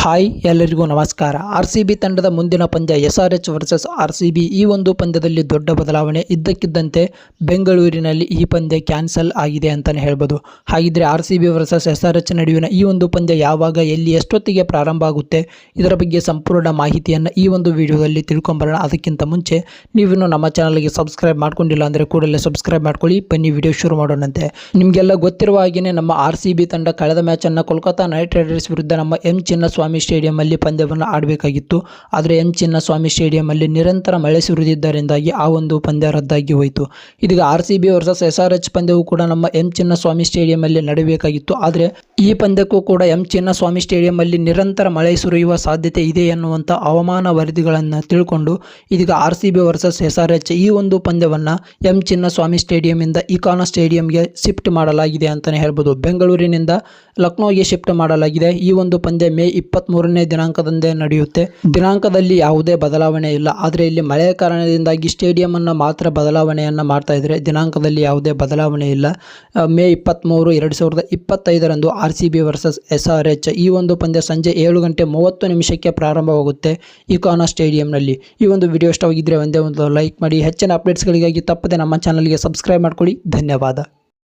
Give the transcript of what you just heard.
Hi, ಎಲ್ಲರಿಗೂ ನಮಸ್ಕಾರ. R C B ತಂಡದ ಮುಂದಿನ ಪಂದ್ಯ S R H versus R C B. ಈ ಒಂದು ಪಂದ್ಯದಲ್ಲಿ ದೊಡ್ಡ ಬದಲಾವಣೆ ಇದ್ದಕ್ಕಿದ್ದಂತೆ ಬೆಂಗಳೂರಿನಲ್ಲಿ ಈ ಪಂದ್ಯ ಕ್ಯಾನ್ಸಲ್ ಆಗಿದೆ ಅಂತಲೇ ಹೇಳ್ಬೋದು. ಹಾಗಿದ್ರೆ R C B versus S R H ನಡುವಿನ ಈ ಒಂದು ಪಂದ್ಯ ಯಾವಾಗ, ಎಲ್ಲಿ, ಎಷ್ಟೊತ್ತಿಗೆ ಪ್ರಾರಂಭ ಆಗುತ್ತೆ? ಇದರ ಬಗ್ಗೆ ಸಂಪೂರ್ಣ ಮಾಹಿತಿಯನ್ನು ಈ ಒಂದು ವಿಡಿಯೋದಲ್ಲಿ ತಿಳ್ಕೊಂಬರೋಣ. ಅದಕ್ಕಿಂತ ಮುಂಚೆ ನೀವಿನ್ನು ನಮ್ಮ ಚಾನಲ್ಗೆ ಸಬ್ಸ್ಕ್ರೈಬ್ ಮಾಡ್ಕೊಂಡಿಲ್ಲ ಅಂದರೆ ಕೂಡಲೇ ಸಬ್ಸ್ಕ್ರೈಬ್ ಮಾಡ್ಕೊಳ್ಳಿ. ಬನ್ನಿ ವಿಡಿಯೋ ಶುರು ಮಾಡೋಣಂತೆ. ನಿಮಗೆಲ್ಲ ಗೊತ್ತಿರುವ ಹಾಗೆಯೇ ನಮ್ಮ ಆರ್ ಸಿ ಬಿ ತಂಡ ಕಳೆದ ಮ್ಯಾಚನ್ನು ಕೋಲ್ಕತ್ತಾ ನೈಟ್ ರೈಡರ್ಸ್ ವಿರುದ್ಧ ನಮ್ಮ ಎಂ ಚಿನ್ನಸ್ವಾಮಿ ಸ್ಟೇಡಿಯಂನಲ್ಲಿ ಪಂದ್ಯವನ್ನು ಆಡಬೇಕಾಗಿತ್ತು. ಆದರೆ ಎಂ ಚಿನ್ನಸ್ವಾಮಿ ಸ್ಟೇಡಿಯಮಲ್ಲಿ ನಿರಂತರ ಮಳೆ ಸುರಿದಿದ್ದರಿಂದಾಗಿ ಆ ಒಂದು ಪಂದ್ಯ ರದ್ದಾಗಿ ಹೋಯಿತು. ಇದೀಗ R C B versus S R H ಪಂದ್ಯವು ಕೂಡ ನಮ್ಮ ಎಂ ಚಿನ್ನಸ್ವಾಮಿ ಸ್ಟೇಡಿಯಂನಲ್ಲಿ ನಡೆಯಬೇಕಾಗಿತ್ತು ಆದರೆ ಈ ಪಂದ್ಯಕ್ಕೂ ಕೂಡ ಎಂ ಚಿನ್ನಸ್ವಾಮಿ ಸ್ಟೇಡಿಯಂನಲ್ಲಿ ನಿರಂತರ ಮಳೆ ಸುರಿಯುವ ಸಾಧ್ಯತೆ ಇದೆ ಎನ್ನುವಂಥ ಹವಾಮಾನ ವರದಿಗಳನ್ನು ತಿಳ್ಕೊಂಡು ಇದೀಗ R C B versus S R H ಈ ಒಂದು ಪಂದ್ಯವನ್ನು ಎಂ ಚಿನ್ನಸ್ವಾಮಿ ಸ್ಟೇಡಿಯಂನಿಂದ ಇಕಾನ ಸ್ಟೇಡಿಯಂಗೆ ಶಿಫ್ಟ್ ಮಾಡಲಾಗಿದೆ ಅಂತಲೇ ಹೇಳ್ಬೋದು. ಬೆಂಗಳೂರಿನಿಂದ ಲಕ್ನೋಗೆ ಶಿಫ್ಟ್ ಮಾಡಲಾಗಿದೆ. ಈ ಒಂದು ಪಂದ್ಯ ಮೇ ಇಪ್ಪತ್ತ್ಮೂರನೇ ದಿನಾಂಕದಂದೇ ನಡೆಯುತ್ತೆ. ದಿನಾಂಕದಲ್ಲಿ ಯಾವುದೇ ಬದಲಾವಣೆ ಇಲ್ಲ. ಆದರೆ ಇಲ್ಲಿ ಮಳೆಯ ಕಾರಣದಿಂದಾಗಿ ಸ್ಟೇಡಿಯಮನ್ನು ಮಾತ್ರ ಬದಲಾವಣೆಯನ್ನು ಮಾಡ್ತಾ ಇದ್ದಾರೆ. ದಿನಾಂಕದಲ್ಲಿ ಯಾವುದೇ ಬದಲಾವಣೆ ಇಲ್ಲ. ಮೇ ಇಪ್ಪತ್ತ್ಮೂರು ಎರಡು ಸಾವಿರದ ಇಪ್ಪತ್ತೈದರಂದು R C B versus S R H ಈ ಒಂದು ಪಂದ್ಯ ಸಂಜೆ ಏಳು ಗಂಟೆ ಮೂವತ್ತು ನಿಮಿಷಕ್ಕೆ ಪ್ರಾರಂಭವಾಗುತ್ತೆ ಇಕಾನ ಸ್ಟೇಡಿಯಂನಲ್ಲಿ. ಈ ಒಂದು ವಿಡಿಯೋ ಇಷ್ಟವಾಗಿದ್ದರೆ ಒಂದೇ ಒಂದು ಲೈಕ್ ಮಾಡಿ. ಹೆಚ್ಚಿನ ಅಪ್ಡೇಟ್ಸ್ಗಳಿಗಾಗಿ ತಪ್ಪದೆ ನಮ್ಮ ಚಾನಲ್ಗೆ ಸಬ್ಸ್ಕ್ರೈಬ್ ಮಾಡಿಕೊಳ್ಳಿ. ಧನ್ಯವಾದ.